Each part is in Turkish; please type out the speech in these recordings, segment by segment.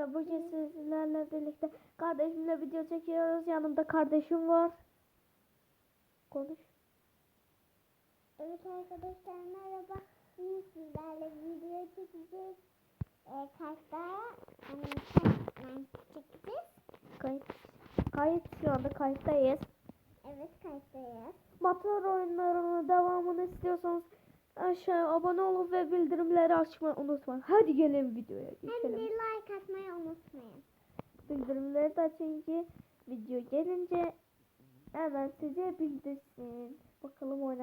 arkadaşlar bugün sizlerle birlikte kardeşimle video çekiyoruz. Yanımda kardeşim var. Konuş. Evet arkadaşlar merhaba. Bugün sizlerle video çekeceğiz. Hani kayıtla çekeceğiz. Kayıt. Kayıt şu anda kayıttayız. Evet kayıttayız. Motor oyunlarının devamını istiyorsanız aşağıya abone olun ve bildirimleri açmayı unutmayın. Hadi gelin videoya Hem de geçelim. like atmayı unutmayın. Bildirimleri de açın ki video gelince hemen size bildirsin. Bakalım oyun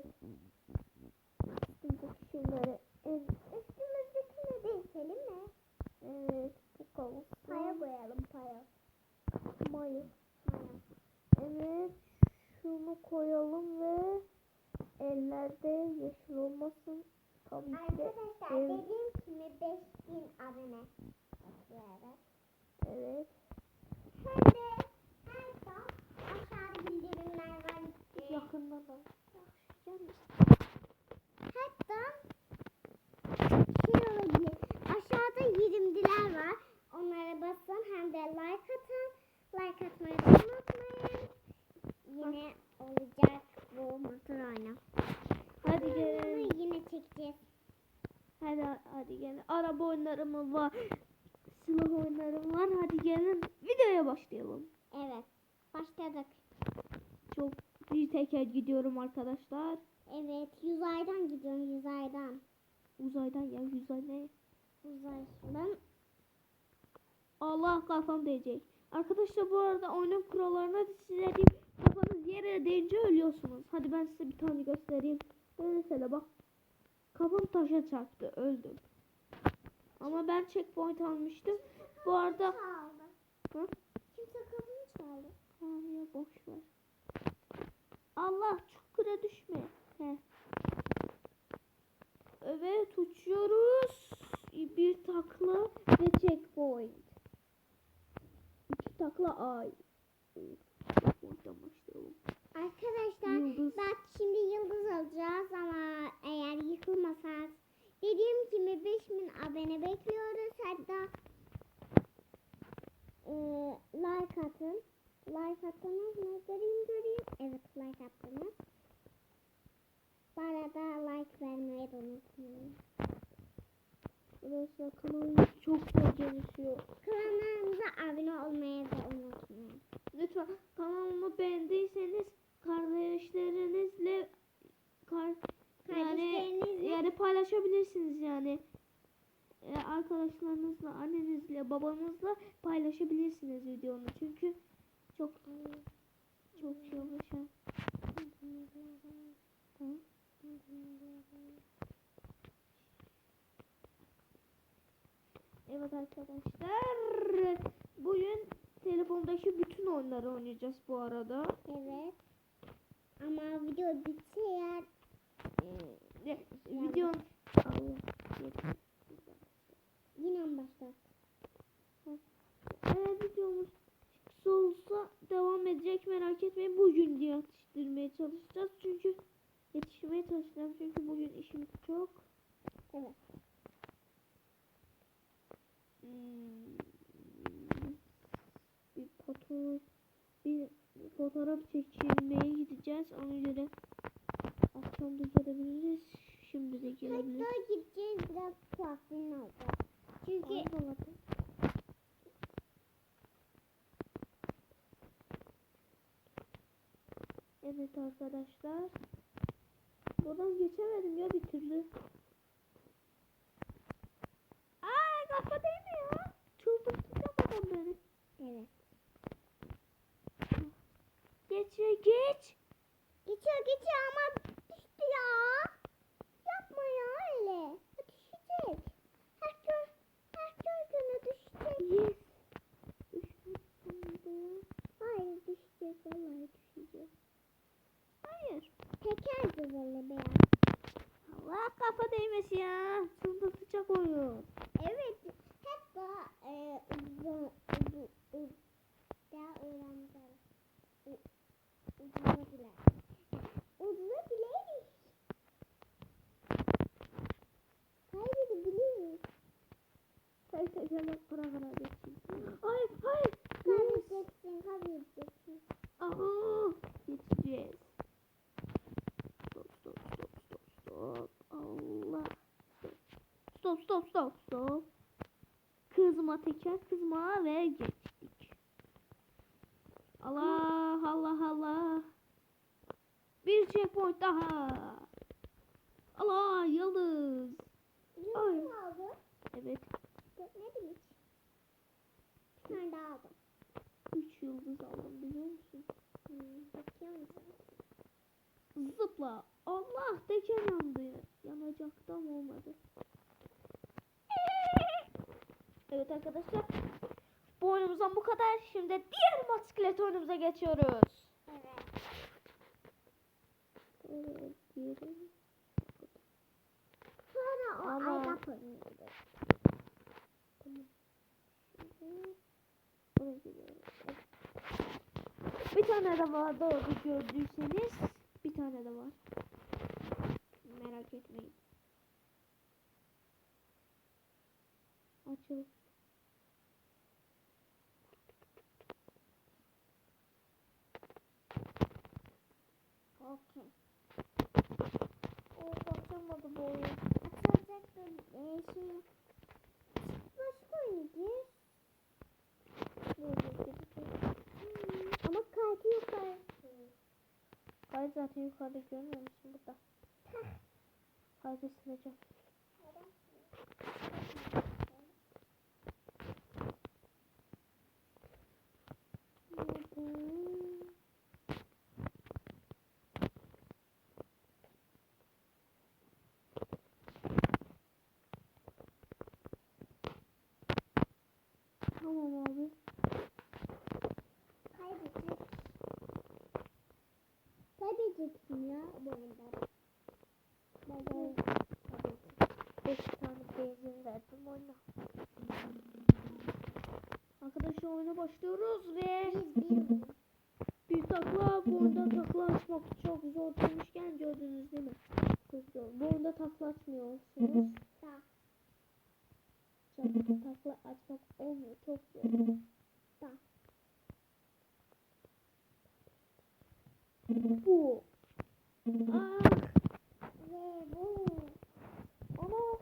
Evet. Üstündeki şeyleri en Üstümüzdekini değişelim mi? evet bakalım. Paya koyalım paya. Mayı. Paya. Evet. Şunu koyalım ve ellerde yeşil olmasın. Tabii de Arkadaşlar ev- dediğim gibi 5000 abone. Evet. Hem de en son aşağıda bildirimler var. Yakından da. Gelmiş. Hatta şey olabilir. Aşağıda 20'liler var. Onlara basın hem de like atın. Like atmayı unutmayın. Yine olacak bu motor oyunu. Hadi gelin. yine çekeceğiz. Hadi hadi gelin. Araba oyunlarım var. Silah oyunlarım var. Hadi gelin videoya başlayalım. Evet. Başladık. Çok bir teker gidiyorum arkadaşlar. Evet. Yüzaydan gidiyorum. Yüzaydan. Uzaydan ya uzay ne? Uzaydan. Allah kafam değecek. Arkadaşlar bu arada oyunun kurallarına size diyeyim. Kafanız yere değince ölüyorsunuz. Hadi ben size bir tane göstereyim. Mesela bak. Kafam taşa çarptı. Öldüm. Ama ben checkpoint almıştım. Bu arada Çaldı. Hı? Kimse kapımı çaldı. Ha, ya boş ver. Allah çukura düşme. He. Evet uçuyoruz. Bir takla ve checkpoint. İki takla ay. Arkadaşlar Yıldız. bak şimdi yıldız alacağız ama eğer yıkılmasak dediğim gibi 5000 abone bekliyoruz. Hatta e, like atın. Like attınız mı? Göreyim göreyim. Evet like attınız. Bu arada like vermeyi de unutmayın. Arkadaşlar kanalımız gelişiyor. Kanalımıza abone olmayı da unutmayın. Lütfen kanalımı beğendiyseniz kardeşlerinizle kar, yani yani paylaşabilirsiniz yani. Ee, arkadaşlarınızla, annenizle, babanızla paylaşabilirsiniz videonu. Çünkü çok çok şey olmuş ha. Hı? Evet arkadaşlar. Bugün telefondaki bütün oyunları oynayacağız bu arada. Evet. Ama video eğer Ee, video yine başlar. Eğer videomuz kısa olsa devam edecek merak etmeyin. Bugün diye yetiştirmeye çalışacağız. Çünkü yetişmeye çalışacağım. Çünkü bugün işimiz çok. Evet. Hmm, bir fotoğraf bir fotoğraf çekilmeye gideceğiz. Ona göre akşam da gelebiliriz. Şimdi de gelebiliriz. Hatta gideceğiz biraz tuhaflığın olacak. Çünkü. Evet arkadaşlar. Buradan geçemedim ya bir türlü. Geç ya geç. Geçiyor geçiyor ama düştü ya. Yapma ya öyle. Düşecek. Her gör, her gördüğüne düşecek. Yes. Hayır düşecek vallahi düşecek. Hayır. Tekerdi böyle tekerlek kıra kıra geçeyim. Hayır hayır. Kaybedeceksin, kaybedeceksin. Aha. Geçeceğiz. Stop stop stop stop stop. Allah. Stop stop stop stop. Kızma teker kızma ve geçtik. Allah Allah Allah. Bir checkpoint daha. Allah yıldız. Yıldız mı aldın? Evet. Görmedim hiç. Bir tane daha aldım. 3 yıldız aldım biliyor musun? Hmm, bakıyorum sana. Zıpla. Allah teker yandı. Yanacaktı ama olmadı. Evet arkadaşlar. Bu oyunumuzdan bu kadar. Şimdi diğer motosiklet oyunumuza geçiyoruz. Evet. Evet. Sonra o Ama- Bir tane de var doğru gördüyseniz. Bir tane de var. Merak etmeyin. Açıl. Okey. O açılmadı bu oyun. Açılacak da e, şimdi başka oynayacağız. Böyle gidecek. Hmm, ama kartı yukarı. Hayır zaten yukarıda görmüyor musun burada? Haydi sileceğim. Kaybedeceksin ya bu. Baba. Beş tane benzin verdim oyuna. Arkadaşlar oyuna başlıyoruz ve bir takla bu oyunda takla açmak çok zor demişken gördünüz değil mi? Çok zor. Bu oyunda takla. Çok takla açmak olmuyor. Çok zor. Da. Bu. Ah. Ve bu. Ana.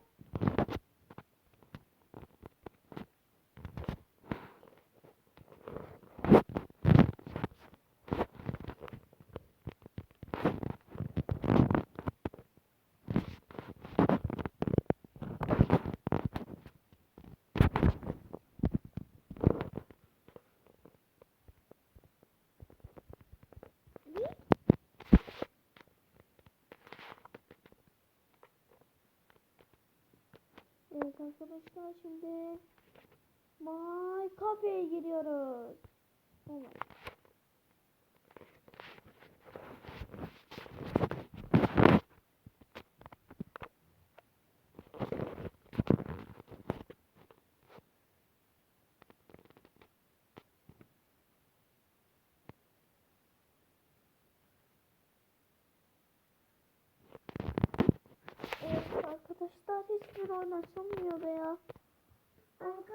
Bir. Arkadaşlar şimdi My Cafe'ye giriyoruz. Evet. Evet arkadaşlar hiçbir oyun açılmıyor be ya. Arka.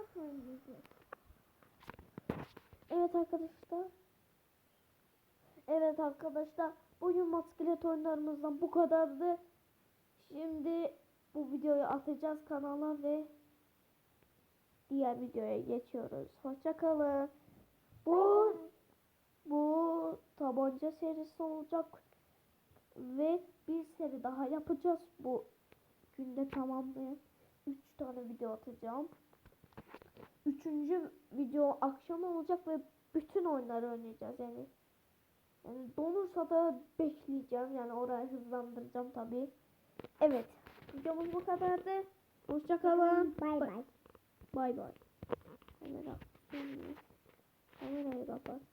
Evet arkadaşlar. Evet arkadaşlar. Bugün masklet oyunlarımızdan bu kadardı. Şimdi bu videoyu atacağız kanala ve diğer videoya geçiyoruz. Hoşça kalın. Bu bu tabanca serisi olacak ve bir seri daha yapacağız. Bu günde tamamlayan 3 tane video atacağım. Üçüncü video akşam olacak ve bütün oyunları oynayacağız yani. Yani donursa da bekleyeceğim yani orayı hızlandıracağım tabi. Evet videomuz bu kadardı. Hoşçakalın. Bay bay. Bay bay. Kamera. Kamerayı kapat.